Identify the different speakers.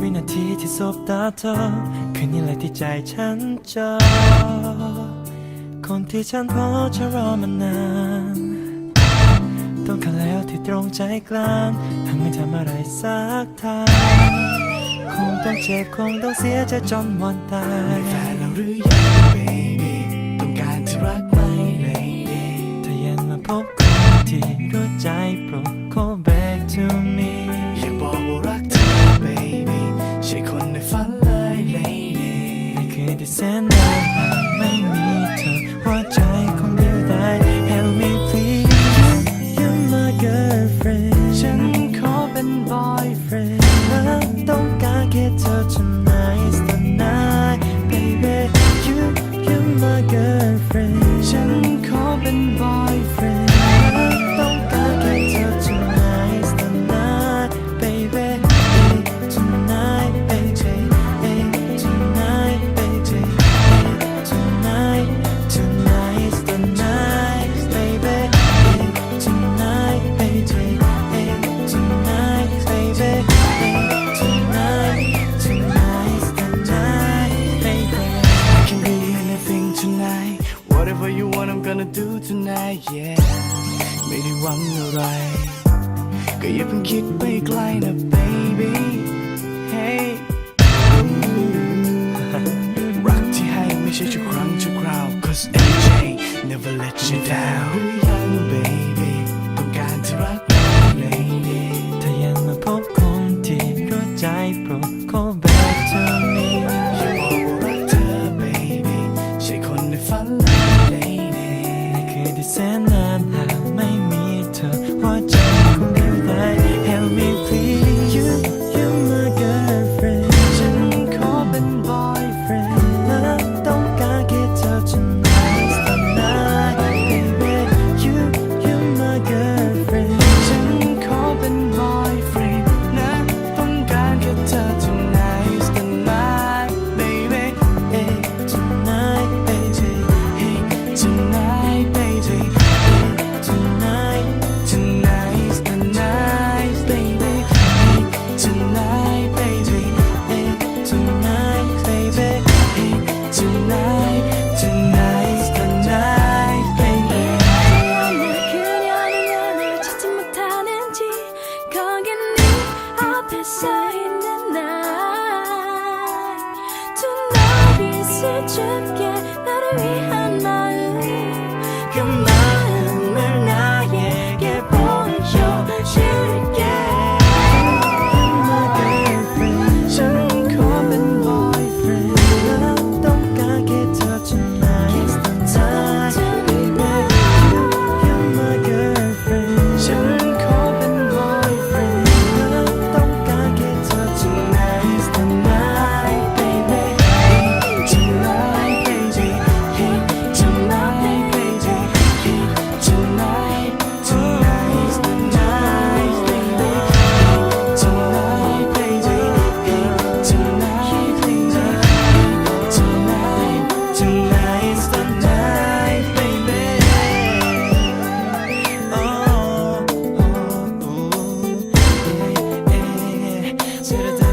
Speaker 1: วินาทีที่สบตาเธอ คือนี่แหละที่ใจฉันเจอคนที่ฉันพอจะรอมานานต้องกันแล้วที่ตรงใจกลางหากไม่ทำอะไรสักทางคงต้องเจ็บคงต้องเสียจะจนวันตาย
Speaker 2: แฟนเราหรือยัง baby whatever you want I'm gonna do tonight yeah ไม่ได้หวังอะไร ก็อย่าเพิ่งคิดไปไกลนะ baby hey รักที่ให้ไม่ใช่ชั่วครั้งชั่วคราว cause AJ never let you down ยัง baby ต้องการที่รัก lady
Speaker 1: ถ้ายังมาพบคนที่รู้ใจโปรด call back to
Speaker 3: 날 Tonight 있어줄게 너를 위한 to the